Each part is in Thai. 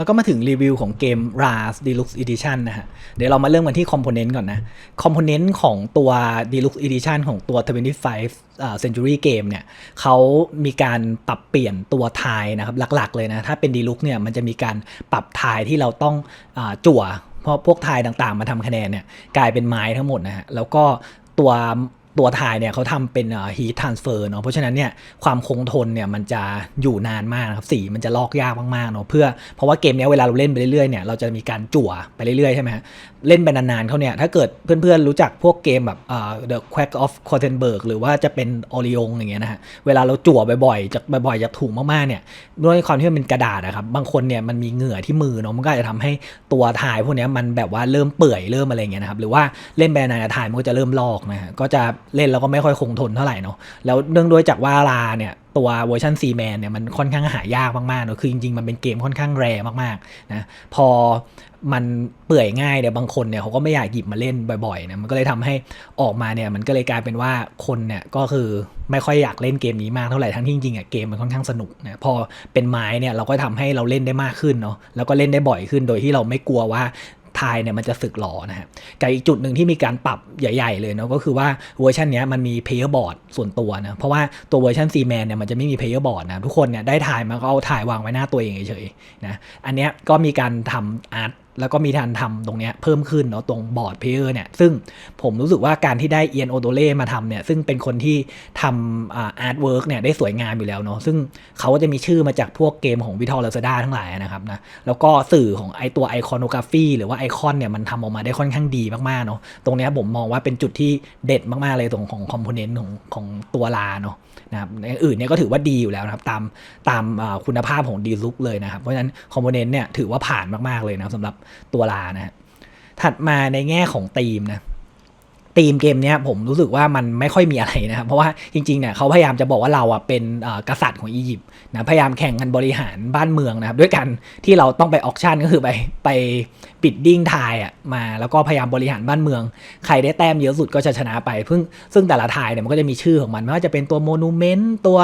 แล้วก็มาถึงรีวิวของเกม RAS Deluxe Edition นะฮะ เดี๋ยวเรามาเริ่มกันที่คอมโพเนนต์ก่อนนะ คอมโพเนนต์ของตัว Deluxe Edition ของตัว 25อ่า Century Game เนี่ยเขามีการปรับเปลี่ยนตัวทายนะครับ หลักๆเลยนะ ถ้าเป็น Deluxe เนี่ยมันจะมีการปรับทายที่เราต้องอาจั่ว เพราะพวกทายต่างๆ มาทำคะแนนเนี่ยกลายเป็นไม้ทั้งหมดนะฮะ แล้วก็ตัว ตัวทายเนี่ยเขาทำเป็นฮีททรานสเฟอร์เนาะเพราะฉะนั้นเนี่ยความคงทนเนี่ยมันจะอยู่นานมากนะครับสีมันจะลอกยากมากๆเนาะเพื่อเพราะว่าเกมเนี้ยเวลาเราเล่นไปเรื่อยๆเนี่ยเราจะมีการจั่วไปเรื่อยๆใช่ไหมฮะ เล่นไปนานๆเขาเนี่ย ถ้าเกิดเพื่อนๆรู้จักพวกเกมแบบอ่า The Quack of c o t e n b e r g หรือว่าจะเป็น o r i o n อย่างเงี้ยนะฮะ เวลาเราจั่วบ่อยๆจากบ่อยๆจากถุงมากๆเนี่ยด้วยความที่มันเป็นกระดาษนะครับ บางคนเนี่ยมันมีเหงื่อที่มือเนาะมันก็อาจจะทำให้ตัวทายพวกเนี้ยมันแบบว่าเริ่มเปื่อยเริ่มอะไรเงี้ยนะครับ หรือว่าเล่นไปนานๆทายมันก็จะเริ่มลอกนะฮะก็จะเล่นแล้วก็ไม่ค่อยคงทนเท่าไหร่เนาะแล้วเนื่องด้วยจากว่าลาเนี่ย ตัวเวอร์ชันซีแมนเนี่ยมันค่อนข้างหายากมากๆเนอะคือจริงๆ มันเป็นเกมค่อนข้างแรมากๆนะพอมันเปื่อยง่ายเนี่ยบางคนเนี่ยเขาก็ไม่อยากหยิบมาเล่นบ่อยๆนะมันก็เลยทำให้ออกมาเนี่ยมันก็เลยกลายเป็นว่าคนเนี่ยก็คือไม่ค่อยอยากเล่นเกมนี้มากเท่าไหร่ทั้งที่จริงๆอะเกมมันค่อนข้างสนุกนะพอเป็นไม้เนี่ยเราก็ทำให้เราเล่นได้มากขึ้นเนาะแล้วก็เล่นได้บ่อยขึ้นโดยที่เราไม่กลัวว่า ทายเนี่ยมันจะสึกหลอนะฮะกับอีกจุดหนึ่งที่มีการปรับใหญ่ๆเลยเนาะก็คือว่าเวอร์ชันเนี้ยมันมีเพลเยอร์บอร์ดส่วนตัวนะเพราะว่าตัวเวอร์ชันซีแมนเนี่ยมันจะไม่มีเพลเยอร์บอร์ดนะทุกคนเนี่ยได้ถ่ายมาก็เอาถ่ายวางไว้หน้าตัวเองเฉยๆนะอันเนี้ยก็มีการทำอาร์ต แล้วก็มีการทำตรงเนี้ยเพิ่มขึ้นเนาะตรงบอร์ดเพลเยอร์เนี่ยซึ่งผมรู้สึกว่าการที่ได้เอียนโอโดเล่มาทำเนี่ยซึ่งเป็นคนที่ทำอาร์ตเวิร์กเนี่ยได้สวยงามอยู่แล้วเนาะซึ่งเขาก็จะมีชื่อมาจากพวกเกมของวิทอลเลซดาทั้งหลายนะครับนะแล้วก็สื่อของไอตัวไอคอนโกราฟีหรือว่าไอคอนเนี่ยมันทำออกมาได้ค่อนข้างดีมากๆเนาะตรงเนี้ยผมมองว่าเป็นจุดที่เด็ดมากๆเลยตรงของคอมโพเนนต์ของของตัวลาเนาะนะครับอื่นเนี่ยก็ถือว่าดีอยู่แล้วนะครับตามตามคุณภาพของดีลุกเลยนะครับเพราะฉะนั้นคอมโพเนนต์เนี่ยถือว่าผ่านมากๆเลยนะสำหรับตัวลานะฮะถัดมาในแง่ของธีมนะ ธีมเกมเนี้ยผมรู้สึกว่ามันไม่ค่อยมีอะไรนะครับ เพราะว่าจริงๆเนี่ยเขาพยายามจะบอกว่าเราอะเป็นกษัตริย์ของอียิปต์นะพยายามแข่งกันบริหารบ้านเมืองนะครับ ด้วยกันที่เราต้องไปออกชั่นก็คือไปไปปิดดิ้งทายอะมาแล้วก็พยายามบริหารบ้านเมือง ใครได้แต้มเยอะสุดก็จะชนะไปซึ่งซึ่งแต่ละทายเนี่ยมันก็จะมีชื่อของมันไม่ว่าจะเป็นตัวโมนูเมนต์ตัว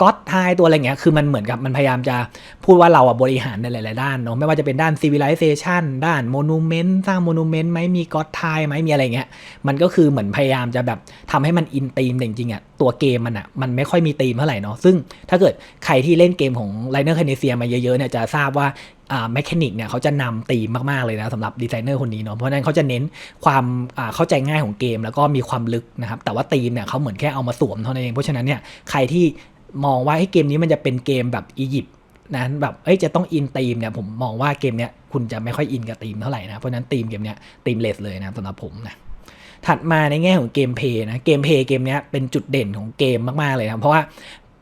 ก็อดทายตัวอะไรเงี้ยคือมันเหมือนกับมันพยายามจะพูดว่าเราอะบริหารในหลายๆด้านเนาะไม่ว่าจะเป็นด้าน civilization ด้านโมนูเมนต์สร้างโมนูเมนต์ไหมมีก็อดทายไหมมีอะไรเงี้ยมันก็คือเหมือนพยายามจะแบบทำให้มันอินธีมแต่จริงๆอะตัวเกมมันอะมันไม่ค่อยมีธีมเท่าไหร่เนาะซึ่งถ้าเกิดใครที่เล่นเกมของไลเนอร์คเนเซียมาเยอะๆเนี่ยจะทราบว่าอ่าแมคานิกเนี่ยเขาจะนำธีมมากๆเลยนะสำหรับดีไซเนอร์คนนี้เนาะเพราะนั้นเขาจะเน้นความอ่าเข้าใจง่ายของเกม แล้วก็มีความลึกนะครับแต่ว่าธีมเนี่ยเขาเหมือนแค่เอามาสวมเท่านั้นเองเพราะฉะนั้นเนี่ยใครที่มองว่าให้เกมนี้มันจะเป็นเกมแบบอียิปต์นั้นแบบเอ้ยจะต้องอินธีมเนี่ยผมมองว่าเกมเนี้ยคุณจะไม่ค่อยอินกับธีมเท่าไหร่นะเพราะนั้นธีมเกมเนี้ยธีมเลสเลยนะสำหรับผมนะ ถัดมาในแง่ของเกมเพย์นะเกมเพย์เกมนี้เป็นจุดเด่นของเกมมากๆเลยนะเพราะว่า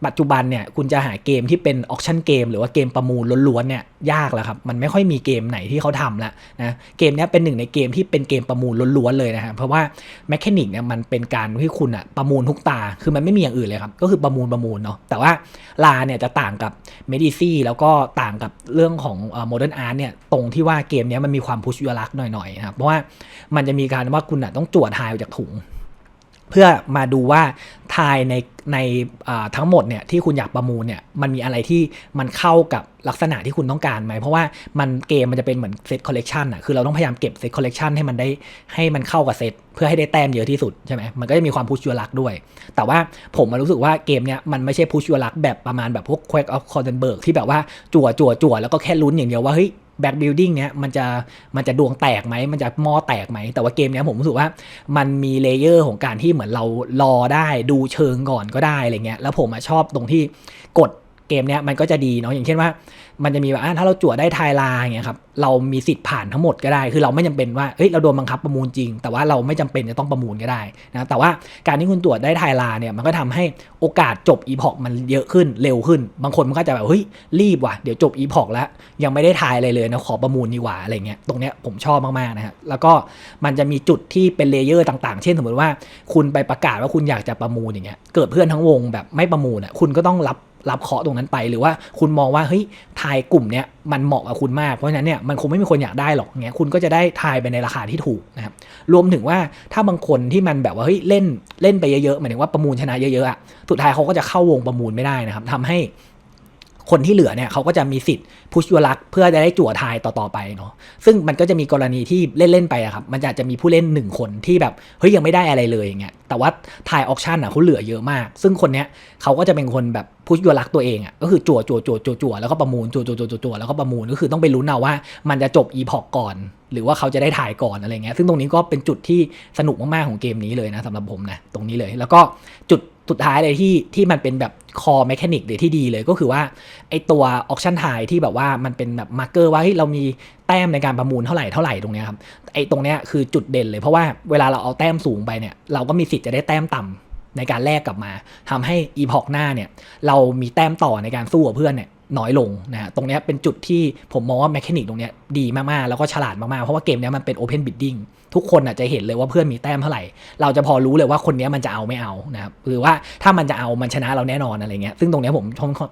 ปัจจุบันเนี่ยคุณจะหาเกมที่เป็นออกชั่นเกมหรือว่าเกมประมูลล้วนๆเนี่ยยากแล้วครับมันไม่ค่อยมีเกมไหนที่เขาทำล้วนะเกมนี้เป็นหนึ่งในเกมที่เป็นเกมประมูลล้วนๆเลยนะครับเพราะว่าแมคานิกเนี่ยมันเป็นการที่คุณอะประมูลทุกตาคือมันไม่มีอย่างอื่นเลยครับก็คือประมูลประมูลเนาะแต่ว่าลาเนี่ยจะต่างกับเมดิซี่แล้วก็ต่างกับเรื่องของโมเดิร์นอาร์ตเนี่ยตรงที่ว่าเกมนี้มันมีความพุชยูลักหน่อยๆนะครับเพราะว่ามันจะมีการว่าคุณอะต้องจวดทายออกจากถุง เพื่อมาดูว่าทายในในทั้งหมดเนี่ยที่คุณอยากประมูลเนี่ยมันมีอะไรที่มันเข้ากับลักษณะที่คุณต้องการไหม เพราะว่ามันเกมมันจะเป็นเหมือนเซตคอลเลกชันอะคือเราต้องพยายามเก็บเซตคอลเลกชันให้มันได้ให้มันเข้ากับเซตเพื่อให้ได้แต้มเยอะที่สุดใช่ไหมมันก็จะมีความพุชยูลักด้วย แต่ว่าผมมารู้สึกว่าเกมเนี้ยมันไม่ใช่พุชยูลักแบบประมาณแบบพวก Quake of c o r d e n b e r g ที่แบบว่าจั่วจั่วจั่วแล้วก็แค่ลุ้นอย่างเดียวว่าเฮ้ย แบ็กบิลดิ้งเนี้ยมันจะมันจะดวงแตกไหมมันจะมอแตกไหม แต่ว่าเกมเนี้ยผมรู้สึกว่ามันมีเลเยอร์ของการที่เหมือนเรารอได้ดูเชิงก่อนก็ได้อะไรเงี้ยแล้วผมชอบตรงที่กดเกมเนี้ยมันก็จะดีเนาะอย่างเช่นว่า มันจะมีแบบถ้าเราจั่วได้ทายลาอย่างเงี้ยครับเรามีสิทธิ์ผ่านทั้งหมดก็ได้ คือเราไม่จำเป็นว่าเฮ้ยเราโดนบังคับประมูลจริง แต่ว่าเราไม่จำเป็นจะต้องประมูลก็ได้นะแต่ว่าการที่คุณตรวจได้ทายลาเนี่ยมันก็ทำให้โอกาสจบอีพอกมันเยอะขึ้นเร็วขึ้น บางคนมันก็จะแบบเฮ้ยรีบว่ะเดี๋ยวจบอีพอกแล้ว ยังไม่ได้ทายอะไรเลยนะขอประมูลดีกว่าอะไรเงี้ยตรงเนี้ยผมชอบมากๆนะครับแล้วก็มันจะมีจุดที่เป็นเลเยอร์ต่าง ๆ เช่นสมมติว่า คุณไปประกาศว่าคุณอยากจะประมูลอย่างเงี้ยเกิดเพื่อนทั้งวงแบบไม่ประมูลอะคุณก็ต้องรับ รับเคาะตรงนั้นไป หรือว่าคุณมองว่าเฮ้ยทายกลุ่มเนี้ยมันเหมาะกับคุณมากเพราะฉะนั้นเนี่ยมันคงไม่มีคนอยากได้หรอกเงี้ยคุณก็จะได้ทายไปในราคาที่ถูกนะครับรวมถึงว่าถ้าบางคนที่มันแบบว่าเฮ้ยเล่นเล่นไปเยอะๆหมายถึงว่าประมูลชนะเยอะๆอะสุดท้ายเขาก็จะเข้าวงประมูลไม่ได้นะครับทำให้ คนที่เหลือเนี่ยเขาก็จะมีสิทธิ์พุชยูลักเพื่อจะได้จั่วทายต่อๆไปเนาะซึ่งมันก็จะมีกรณีที่เล่นๆไปอะครับมันจะจะมีผู้เล่นหนึ่งคนที่แบบเฮ้ยยังไม่ได้อะไรเลยอย่างเงี้ยแต่ว่าทายออกชั่นอะเขาเหลือเยอะมาก ซึ่งคนเนี้ยเขาก็จะเป็นคนแบบพุชยูลักตัวเองอะก็คือจั่วจั่วจั่วจั่วจั่วแล้วก็ประมูลจัวจั่วจั่วจั่วจั่วแล้วก็ประมูลก็คือต้องไปลุ้นเอาว่า มันจะจบอีพอกก่อน หรือว่าเขาจะได้ถ่ายก่อนอะไรเงี้ยซึ่งตรงนี้ก็เป็นจุดที่สนุกมากๆของเกมนี้เลยนะสำหรับผมนะตรงนี้เลย แล้วก็จุด สุดท้ายเลยที่ที่มันเป็นแบบคอแมชานิกเลยที่ดีเลยก็คือว่าไอตัวออกชั่นทายที่แบบว่ามันเป็นแบบมาร์เกอร์ว่าเฮ้ยเรามีแต้มในการประมูลเท่าไหร่เท่าไหร่ตรงเนี้ยครับไอตรงเนี้ยคือจุดเด่นเลยเพราะว่าเวลาเราเอาแต้มสูงไปเนี่ยเราก็มีสิทธิ์จะได้แต้มต่ำในการแลกกลับมาทำให้อีพอกหน้าเนี่ยเรามีแต้มต่อในการสู้กับเพื่อนเนี่ย น้อยลงนะฮะตรงนี้เป็นจุดที่ผมมองว่าแมคานิกตรงนี้ดีมากๆ แล้วก็ฉลาดมากๆ เพราะว่าเกมนี้มันเป็นโอเพนบิดดิ้งทุกคนอะจะเห็นเลยว่าเพื่อนมีแต้มเท่าไหร่ เราจะพอรู้เลยว่าคนนี้มันจะเอาไม่เอานะครับหรือว่าถ้ามันจะเอามันชนะเราแน่นอนอะไรเงี้ยซึ่งตรงนี้ผม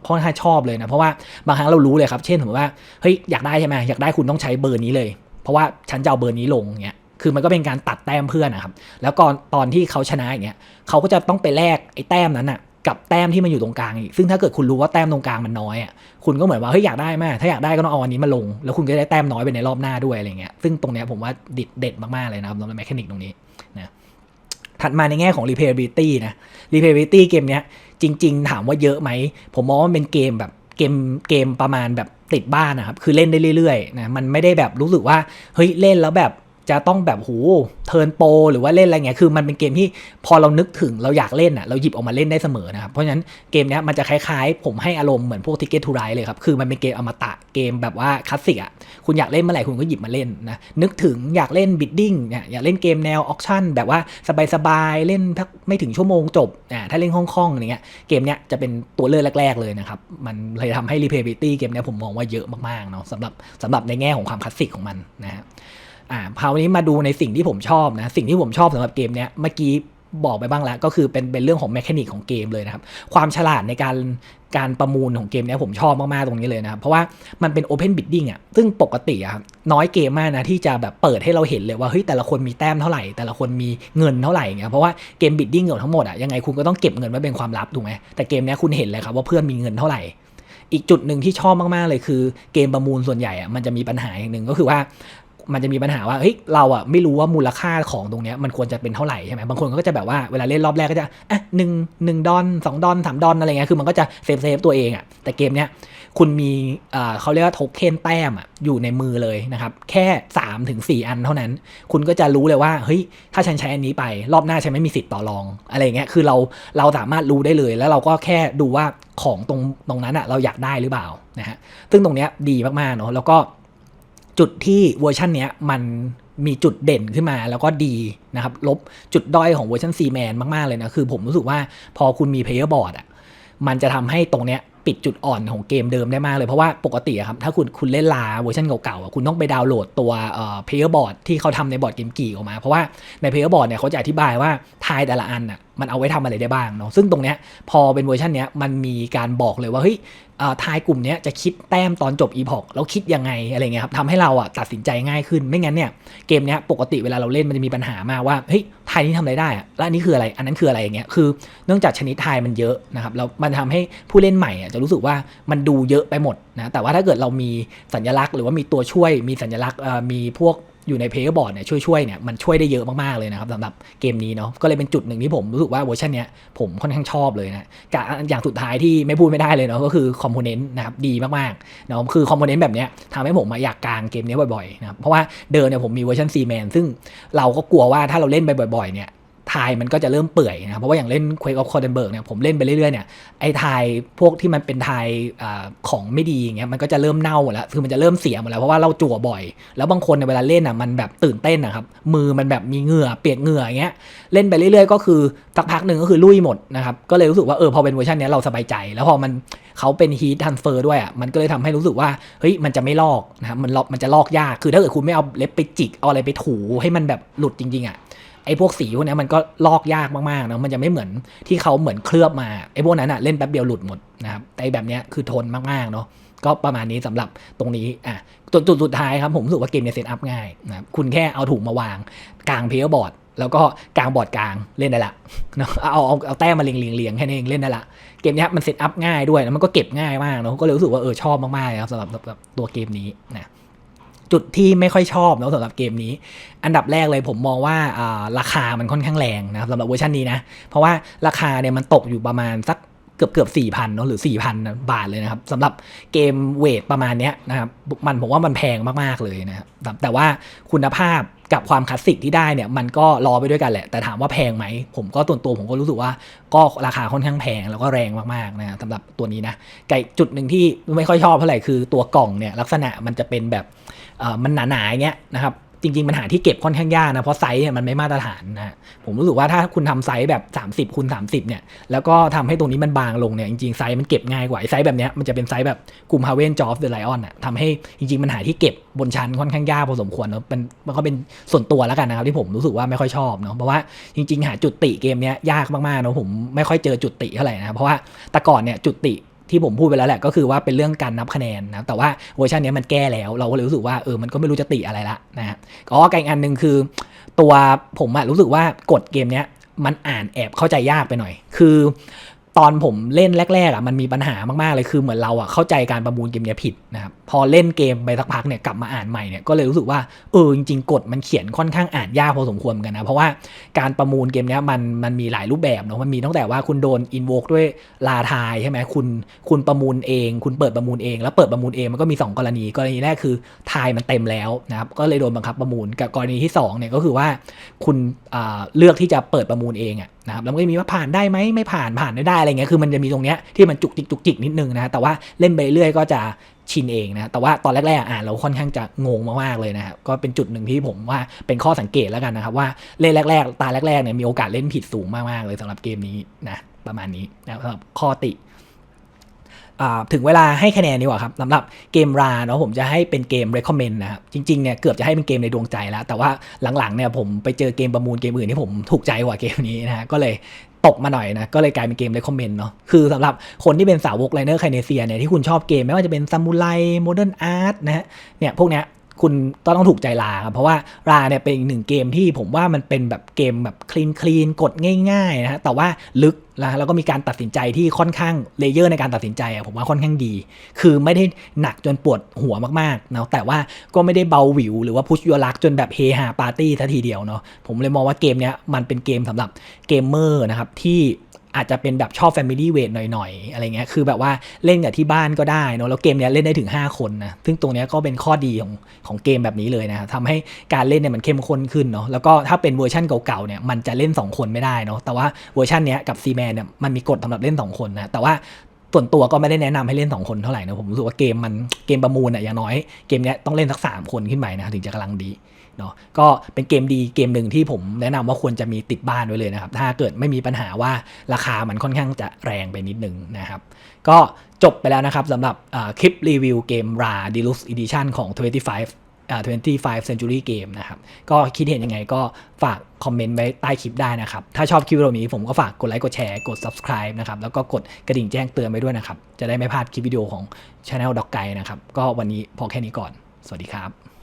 ค่อนข้างชอบเลยนะเพราะว่าบางครั้งเรารู้เลยครับ เช่นสมว่าเฮ้ยอยากได้ใช่ไหมอยากได้คุณต้องใช้เบอร์นี้เลย เพราะว่าฉันจะเอาเบอร์นี้ลงเงี้ยคือมันก็เป็นการตัดแต้มเพื่อนนะครับแล้วก่อนตอนที่เขาชนะอย่างเงี้ยเขาก็จะต้องไปแลกไอ้แต้มนั้นอะ กับแต้มที่มันอยู่ตรงกลางอีก ซึ่งถ้าเกิดคุณรู้ว่าแต้มตรงกลางมันน้อยอะ คุณก็เหมือนว่าเฮ้ยอยากได้มาก ถ้าอยากได้ก็ต้องเอาอันนี้มาลง แล้วคุณก็ได้แต้มน้อยไปในรอบหน้าด้วยอะไรเงี้ย ซึ่งตรงเนี้ยผมว่าเด็ดเด็ดมากๆเลยนะครับสำหรับแมคานิกตรงนี้นะ ถัดมาในแง่ของ replayability นะ replayability เกมเนี้ยจริง ๆ ถามว่าเยอะไหม ผมมองว่ามันเป็นเกมแบบเกมเกมประมาณแบบติดบ้านนะครับ คือเล่นได้เรื่อยๆนะ มันไม่ได้แบบรู้สึกว่าเฮ้ยเล่นแล้วแบบ จะต้องแบบโหเทิร์นโปรหรือว่าเล่นอะไรเงี้ยคือมันเป็นเกมที่พอเรานึกถึงเราอยากเล่นอะเราหยิบออกมาเล่นได้เสมอนะครับ เพราะฉะนั้นเกมเนี้ยมันจะคล้ายๆ ผมให้อารมณ์เหมือนพวก Ticket to Ride เลยครับ คือมันเป็นเกมอมตะเกมแบบว่าคลาสสิกอะคุณอยากเล่นเมื่อไหร่คุณก็หยิบมาเล่นนะนึกถึงอยากเล่นบิดดิ้งเนี่ยอยากเล่นเกมแนวออคชั่นแบบว่าสบายๆเล่นพักไม่ถึงชั่วโมงจบอ่าถ้าเล่นคล่องๆอย่างเงี้ยเกมเนี้ยจะเป็นตัวเลือกแรก ๆเลยนะครับมันเลยทำให้ replayability เกมเนี้ยผมมองว่าเยอะมากๆเนาะสำหรับสำหรับในแง่ของความคลาสสิกของมันนะฮะ อ่าคราวนี้มาดูในสิ่งที่ผมชอบนะ สิ่งที่ผมชอบสำหรับเกมเนี้ยเมื่อกี้บอกไปบ้างแล้ว ก็คือเป็นเป็นเรื่องของแมคานิกของเกมเลยนะครับ ความฉลาดในการการประมูลของเกมเนี้ยผมชอบมาก ๆ ตรงนี้เลยนะครับ เพราะว่ามันเป็น Open Bidding อะซึ่งปกติอะครับน้อยเกมมากนะ ที่จะแบบเปิดให้เราเห็นเลยว่าเฮ้ยแต่ละคนมีแต้มเท่าไหร่ แต่ละคนมีเงินเท่าไหร่เงี้ยเพราะว่าเกม Bidding เกือบทั้งหมดอะยังไงคุณก็ต้องเก็บเงินไว้เป็นความลับถูกไหมแต่เกมเนี้ยคุณเห็นเลยครับว่าเพื่อนมีเงินเท่าไหร่ อีกจุดหนึ่งที่ชอบมากๆเลยคือ เกมประมูลส่วนใหญ่อะมันจะมีปัญหาอย่างหนึ่งก็คือว่า มันจะมีปัญหาว่าเฮ้ยเราอะไม่รู้ว่ามูลค่าของตรงเนี้ยมันควรจะเป็นเท่าไหร่ใช่ไหมบางคนก็จะแบบว่าเวลาเล่นรอบแรกก็จะอะหนึ่งหนึ่งดอนสองดอนสามดอนอะไรเงี้ยคือมันก็จะเซฟเซฟตัวเองอะแต่เกมเนี้ยคุณมีอ่าเขาเรียกว่าโทเค็นแต้มอะอยู่ในมือเลยนะครับ แค่3าถึงสอันเท่านั้น คุณก็จะรู้เลยว่าเฮ้ยถ้าฉันใช้อันนี้ไป รอบหน้าฉันไม่มีสิทธิ์ต่อรอง อะไรเงี้ยคือเราเราสามารถรู้ได้เลย แล้วเราก็แค่ดูว่าของตรงตรงนั้นอะเราอยากได้หรือเปล่านะฮะซึ่งตรงเนี้ยดีมากๆเนาะแล้วก็ จุดที่เวอร์ชันเนี้ยมันมีจุดเด่นขึ้นมาแล้วก็ดีนะครับ ลบจุดด้อยของเวอร์ชันซีแมนมาก ๆ เลยนะ คือผมรู้สึกว่าพอคุณมีเพลเยอร์บอร์ดอะมันจะทำให้ตรงเนี้ยปิดจุดอ่อนของเกมเดิมได้มากเลย เพราะว่าปกติอะครับถ้าคุณคุณเล่นลาเวอร์ชันเก่าๆอะคุณต้องไปดาวน์โหลดตัวเพลเยอร์บอร์ดที่เขาทำในบอร์ดเกมกี่ออกมา เพราะว่าในเพลเยอร์บอร์ดเนี่ยเขาจะอธิบายว่าทายแต่ละอันอะ มันเอาไว้ทำอะไรได้บ้างเนาะซึ่งตรงเนี้ยพอเป็นเวอร์ชันเนี้ยมันมีการบอกเลยว่าเฮ้ยทายกลุ่มเนี้ยจะคิดแต้มตอนจบ epoch แล้วคิดยังไงอะไรเงี้ยครับทำให้เราอะตัดสินใจง่ายขึ้นไม่งั้นเนี่ยเกมเนี้ยปกติเวลาเราเล่นมันจะมีปัญหามากว่าเฮ้ยทายนี้ทำอะไรได้อะแล้วอันนี้คืออะไรอันนั้นคืออะไรอย่างเงี้ยคือเนื่องจากชนิดทายมันเยอะนะครับแล้วมันทำให้ผู้เล่นใหม่อะจะรู้สึกว่ามันดูเยอะไปหมดนะแต่ว่าถ้าเกิดเรามีสัญลักษณ์ หรือว่ามีตัวช่วยมีสัญลักษณ์มีพวก อยู่ในเพลย์บอร์ดเนี่ยช่วยๆเนี่ยมันช่วยได้เยอะมากๆเลยนะครับสำหรับเกมนี้เนาะก็เลยเป็นจุดหนึ่งที่ผมรู้สึกว่าเวอร์ชันเนี้ยผมค่อนข้างชอบเลยนะกับอย่างสุดท้ายที่ไม่พูดไม่ได้เลยเนาะก็คือคอมโพเนนต์นะครับดีมากๆเนาะคือคอมโพเนนต์แบบเนี้ยทำให้ผมมาอยากกางเกมนี้บ่อยๆนะครับเพราะว่าเดิมเนี่ยผมมีเวอร์ชันซีแมนซึ่งเราก็กลัวว่าถ้าเราเล่นไปบ่อยๆเนี่ย ทายมันก็จะเริ่มเปื่อยนะครับเพราะว่าอย่างเล่น Quake of Cronenberg เนี่ยผมเล่นไปเรื่อยๆเนี่ยไอ้ทายพวกที่มันเป็นทายอของไม่ดีอย่างเงี้ยมันก็จะเริ่มเน่าหมดแล้วคือมันจะเริ่มเสียหมดแล้วเพราะว่าเราจั่วบ่อย แล้วบางคนในเวลาเล่นอะมันแบบตื่นเต้นนะครับมือมันแบบมีเหงื่อเปียกเหงื่ออย่างเงี้ยเล่นไปเรื่อยๆ ก็คือสักพักหนึ่งก็คือลุยหมดนะครับก็เลยรู้สึกว่าเออพอเป็นเวอร์ชันเนี้ยเราสบายใจ แล้วพอมันเขาเป็นฮีททันเฟอร์ด้วยอะมันก็เลยทำให้รู้สึกว่าเฮ้ยมันจะไม่ลอกนะครับมันลอกมันจะลอกยากคือถ้าเกิดคุณไม่เอาเล็บไปจิกเอาอะไรไปถูให้มันแบบหลุดจริงๆอะ ไอ้พวกสีพวกนี้มันก็ลอกยากมากๆนะมันจะไม่เหมือนที่เขาเหมือนเคลือบมาไอ้พวกนั้นอะเล่นแป๊บเดียวหลุดหมดนะครับแต่อ้แบบเนี้ยคือทนมากๆเนาะก็ประมาณนี้สำหรับตรงนี้อะจุดจุดสุดท้ายครับผมรู้สึกว่าเกมเนี่ยเซตอัพง่ายนะครับคุณแค่เอาถุงมาวางกลางเพลย์บอร์ดแล้วก็กลางบอร์ดกลางเล่นได้ละเนาะเอาเอาเอาแต้มมาเรียงเรียงเรียงแค่นี้เองเล่นได้ละเกมเนี้ยมันเซตอัพง่ายด้วยแล้วมันก็เก็บง่ายมากเนาะก็เลยรู้สึกว่าเออชอบมากๆครับสำหรับสำหรับตัวเกมนี้นะ จุดที่ไม่ค่อยชอบนะสำหรับเกมนี้ อันดับแรกเลยผมมองว่าราคามันค่อนข้างแรงนะครับสำหรับเวอร์ชันนี้นะเพราะว่าราคาเนี่ยมันตกอยู่ประมาณสักเกือบเกือบสี่พันเนาะหรือสี่พันบาทเลยนะครับสำหรับเกมเวทประมาณเนี้ยนะครับมันผมว่ามันแพงมาก ๆ เลยนะครับแต่ว่าคุณภาพกับความคลาสสิกที่ได้เนี่ยมันก็รอไปด้วยกันแหละ แต่ถามว่าแพงไหม ผมก็ตัวนตัวผมก็รู้สึกว่าก็ราคาค่อนข้างแพงแล้วก็แรงมากๆนะสำหรับตัวนี้นะไก่จุดหนึ่งที่ไม่ค่อยชอบเท่าไหร่คือตัวกล่องเนี่ยลักษณะมันจะเป็นแบบ มันหนาๆอย่างเงี้ยนะครับจริง ๆ มันหาที่เก็บค่อนข้างยากนะ เพราะไซส์เนี่ยมันไม่มาตรฐานนะผมรู้สึกว่าถ้าคุณทำไซส์แบบ 30คูณ30 เนี่ย แล้วก็ทำให้ตรงนี้มันบางลงเนี่ย จริง ๆ ไซส์มันเก็บง่ายกว่าไซส์แบบเนี้ยมันจะเป็นไซส์แบบกลุ่มฮาเวนจอฟเดอะไลออนอะทำให้จริง ๆ มันหาที่เก็บบนชั้นค่อนข้างยากพอสมควรเนอะเป็นมันก็เป็นส่วนตัวแล้วกันนะครับที่ผมรู้สึกว่าไม่ค่อยชอบเนาะเพราะว่าจริง ๆ หาจุดติเกมเนี้ยยากมากๆเนอะผมไม่ค่อยเจอจุดติเท่าไหร่นะเพราะว่าแต่ก่อนเนี่ยจุดติ ที่ผมพูดไปแล้วแหละก็คือว่าเป็นเรื่องการนับคะแนนนะแต่ว่าเวอร์ชันนี้มันแก้แล้วเราก็เลยรู้สึกว่าเออมันก็ไม่รู้จะติอะไรละนะฮะก็อีกอันหนึ่งคือ ตัวผมอะรู้สึกว่ากดเกมเนี้ยมันอ่านแอบเข้าใจยากไปหน่อย คือ ตอนผมเล่นแรกๆอะมันมีปัญหามากๆเลยคือเหมือนเราอะเข้าใจการประมูลเกมเนี้ยผิดนะครับพอเล่นเกมไปสักพักเนี่ยกลับมาอ่านใหม่เนี่ยก็เลยรู้สึกว่าเออจริงๆกฎมันเขียนค่อนข้างอ่านยากพอสมควรเหมือนกันนะเพราะว่าการประมูลเกมเนี้ยมันมันมีหลายรูปแบบเนาะมันมีตั้งแต่ว่าคุณโดนอินโวกด้วยลาทายใช่ไหมคุณคุณประมูลเอง คุณเปิดประมูลเอง แล้วเปิดประมูลเองมันก็มี 2 กรณี กรณีแรกคือทายมันเต็มแล้วนะครับก็เลยโดนบังคับประมูลกับกรณีที่2เนี่ยก็คือว่าคุณเลือกที่จะเปิดประมูลเองอะ นะครับแล้วก็จะมีว่าผ่านได้ไหมไม่ผ่านผ่านไม่ได้อะไรเงี้ยคือมันจะมีตรงเนี้ยที่มันจุกจิกจุกจิกนิดนึงนะแต่ว่าเล่นไปเรื่อยก็จะชินเองนะแต่ว่าตอนแรกๆอ่านเราค่อนข้างจะงงมากๆเลยนะครับก็เป็นจุดหนึ่งที่ผมว่าเป็นข้อสังเกตแล้วกันนะครับว่าเล่นแรก ๆ ตาแรกๆเนี่ยมีโอกาสเล่นผิดสูงมากๆเลยสำหรับเกมนี้นะประมาณนี้นะครับสำหรับข้อติ ถึงเวลาให้คะแนนดีกว่าครับสำหรับเกมราเนาะผมจะให้เป็นเกม recommend นะครับ จริงๆเนี่ยเกือบจะให้เป็นเกมในดวงใจแล้ว แต่ว่าหลังๆเนี่ยผมไปเจอเกมประมูลเกมอื่นที่ผมถูกใจกว่าเกมนี้นะฮะก็เลยตกมาหน่อยนะ ก็เลยกลายเป็นเกม recommend เนาะคือสำหรับคนที่เป็นสาวกไลเนอร์ไคเนเซียเนี่ยที่คุณชอบเกมไม่ว่าจะเป็นซามูไรโมเดิร์นอาร์ตนะฮะเนี่ยพวกเนี้ย คุณต้องถูกใจลาครับเพราะว่าราเนี่ยเป็นอีกหนึ่งเกมที่ผมว่ามันเป็นแบบเกมแบบคลีนคลีนกดง่ายๆนะฮะแต่ว่าลึกนะแล้วก็มีการตัดสินใจที่ค่อนข้างเลเยอร์ในการตัดสินใจอะผมว่าค่อนข้างดี คือไม่ได้หนักจนปวดหัวมากๆเนาะแต่ว่าก็ไม่ได้เบาหวิว หรือว่าพุชยัวลักจนแบบเฮฮาปาร์ตี้ทัทีเดียวเนาะผมเลยมองว่าเกมเนี้ยมันเป็นเกมสำหรับเกมเมอร์นะครับที่ อาจจะเป็นแบบชอบ Family w e i g h หน่อยๆ อะไรเงี้ย คือแบบว่าเล่นกับที่บ้านก็ได้เนอะแล้วเกมเนี้ยเล่นได้ถึง 5 คนนะ ซึ่งตรงเนี้ยก็เป็นข้อดีของของเกมแบบนี้เลยนะทำให้การเล่นเนี่ยมันเข้มข้นขึ้นเนาะ แล้วก็ถ้าเป็นเวอร์ชันเก่าๆ เนี่ยมันจะเล่น 2 คนไม่ได้เนาะ แต่ว่าเวอร์ชันเนี้ยกับซีแมนเนี่ยมันมีกฎสำหรับเล่น 2 คนนะ แต่ว่าส่วนตัวก็ไม่ได้แนะนำให้เล่น 2 คนเท่าไหร่นะ ผมรู้สึกว่าเกมมันเกมประมูลอะอย่างน้อยเกมเนี้ยต้องเล่นสัก3คนขึ้นไปนะถึงจะกำลังดี เนาะก็เป็นเกมดีเกมหนึ่งที่ผมแนะนำว่าควรจะมีติดบ้านไว้เลยนะครับ ถ้าเกิดไม่มีปัญหาว่าราคามันค่อนข้างจะแรงไปนิดนึงนะครับ ก็จบไปแล้วนะครับสำหรับคลิปรีวิวเกม RA Deluxe Edition ของ 25อ่า25 Century Game นะครับ ก็คิดเห็นยังไงก็ฝากคอมเมนต์ไว้ใต้คลิปได้นะครับ ถ้าชอบคลิปวิดีโอนี้ผมก็ฝากกดไลค์ กดแชร์ กด subscribe นะครับ แล้วก็กดกระดิ่งแจ้งเตือนไปด้วยนะครับ จะได้ไม่พลาดคลิปวิดีโอของ Channel ดอกไกนะครับ ก็วันนี้พอแค่นี้ก่อน สวัสดีครับ